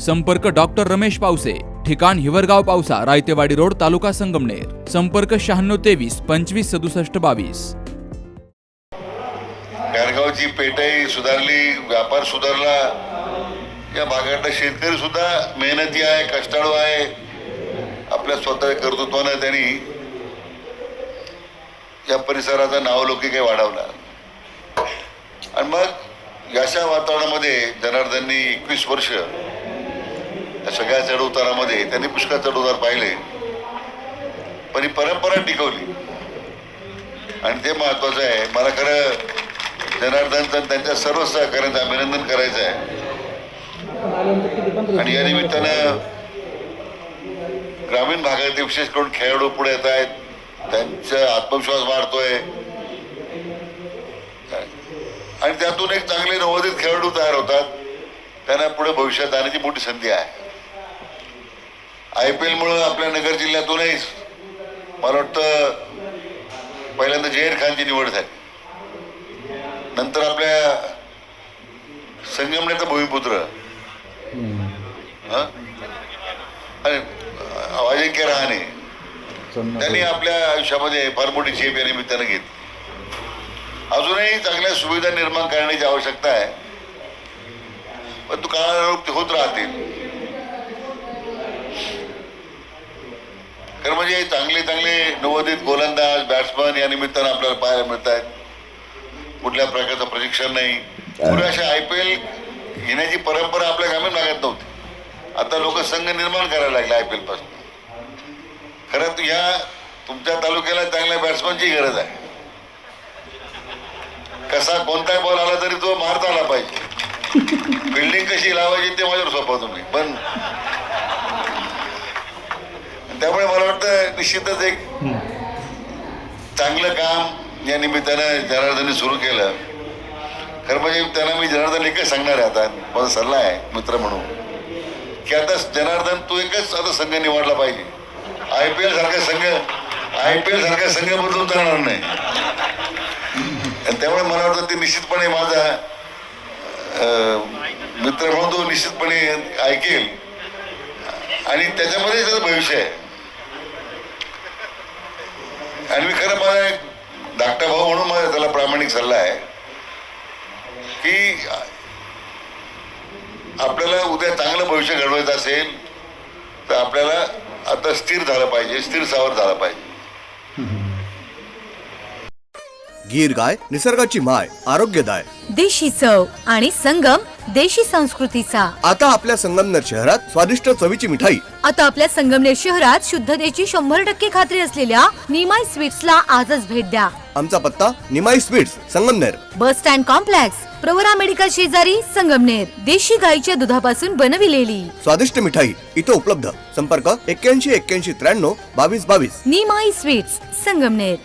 संपर्क डॉक्टर रमेश पावसे ठिकाण हिवरगाव पावसा रायतेवाडी रोड तालुका संगमनेर. संपर्क शहाण्णव तेवीस पंचवीस सदुसष्ट बावीस. गारगावची पेटही सुधारली व्यापार सुधारला या भागातला शेतकरी सुद्धा मेहनती आहे कष्टाळू आहे. आपल्या स्वतः कर्तृत्वानं त्यांनी या परिसराचा नावलौकिक वाढवला. आणि मग अशा वातावरणामध्ये जनार्दननी एकवीस वर्ष या सगळ्या चढउतारामध्ये त्यांनी पुष्कळ चढउतार पाहिले. पण ही परंपरा टिकवली. आणि ते महत्वाचं आहे. मला खरं जनार्दनचं त्यांच्या सर्व सहकार्यांचं अभिनंदन करायचं आहे. आणि या निमित्तानं ग्रामीण भागातील विशेष करून खेळाडू पुढे येत आहेत. त्यांचा आत्मविश्वास वाढतोय. आणि त्यातून एक चांगले नवोदित खेळाडू तयार होतात. त्यांना पुढे भविष्यात जाण्याची मोठी संधी आहे. आय पी एलमुळं आपल्या नगर जिल्ह्यातूनही मला वाटतं पहिल्यांदा जहीर खानची निवड झाली. नंतर आपल्या संगमनेचा भूमिपुत्र. हं? आणि अजिंक्य रहाणे. त्यांनी आपल्या आयुष्यामध्ये फार मोठी झेप या निमित्तानं घेतली. अजूनही चांगल्या सुविधा निर्माण करण्याची आवश्यकता आहे. पण तू काळानुरूप होत राहतील. कारण म्हणजे चांगले चांगले नवोदित गोलंदाज बॅट्समन या निमित्तानं आपल्याला पाहायला मिळत आहेत कुठल्या प्रकारचं प्रशिक्षण नाही. पुढे अशा आय पी एल घेण्याची परंपरा आपल्या ग्रामीण भागात नव्हती. आता लोक संघ निर्माण करायला लागले आय पी एलपासून. खरं तर ह्या तुमच्या तालुक्याला चांगल्या बॅट्समनची गरज आहे. कसा कोणताही बॉल आला तरी तो मारता आला पाहिजे. फिल्डिंग कशी लावायची ते माझ्यावर सोपा तुम्ही. पण त्यामुळे मला वाटतं निश्चितच एक चांगलं काम या निमित्तानं जनार्दनने सुरू केलं. खरं म्हणजे त्यांना मी जनार्दन एकच सांगणार आहे आता. माझा सल्ला आहे मित्र म्हणून. की आता जनार्दन तू एकच आता संघ निवडला पाहिजे. आय पी एल सारखा संघ आय पी एल सारखा संघ बदलून चालणार नाही. आणि त्यामुळे मला वाटतं ते निश्चितपणे माझा मित्र म्हणून तो निश्चितपणे ऐकेल. आणि त्याच्यामध्ये त्याचं भविष्य आहे. आणि मी खरं मला एक धाकटा भाऊ म्हणून माझा त्याला प्रामाणिक सल्ला आहे की आपल्याला उद्या चांगलं भविष्य घडवायचं असेल तर आपल्याला आता स्थिर झालं पाहिजे स्थिर सावर झालं पाहिजे. गीर गाय निसर्गाची माय आरोग्यदाय. देशी चव आणि संगम देशी संस्कृतीचा. आता आपल्या संगमनेर शहरात स्वादिष्ट चवीची मिठाई. आता आपल्या संगमनेर शहरात शुद्धतेची शंभर टक्के खात्री असलेल्या निमाई स्वीट्सला आजच भेट द्या. आमचा पत्ता Nimai sweets Sangamner. Bus stand complex Pravara medical शेजारी संगमनेर. देशी गाईच्या दुधापासून बनविलेली. स्वादिष्ट मिठाई इथं उपलब्ध. संपर्क एक्क्याऐंशी एक्क्याऐंशी त्र्याण्णव बावीस बावीस. निमाई स्वीट्स संगमनेर.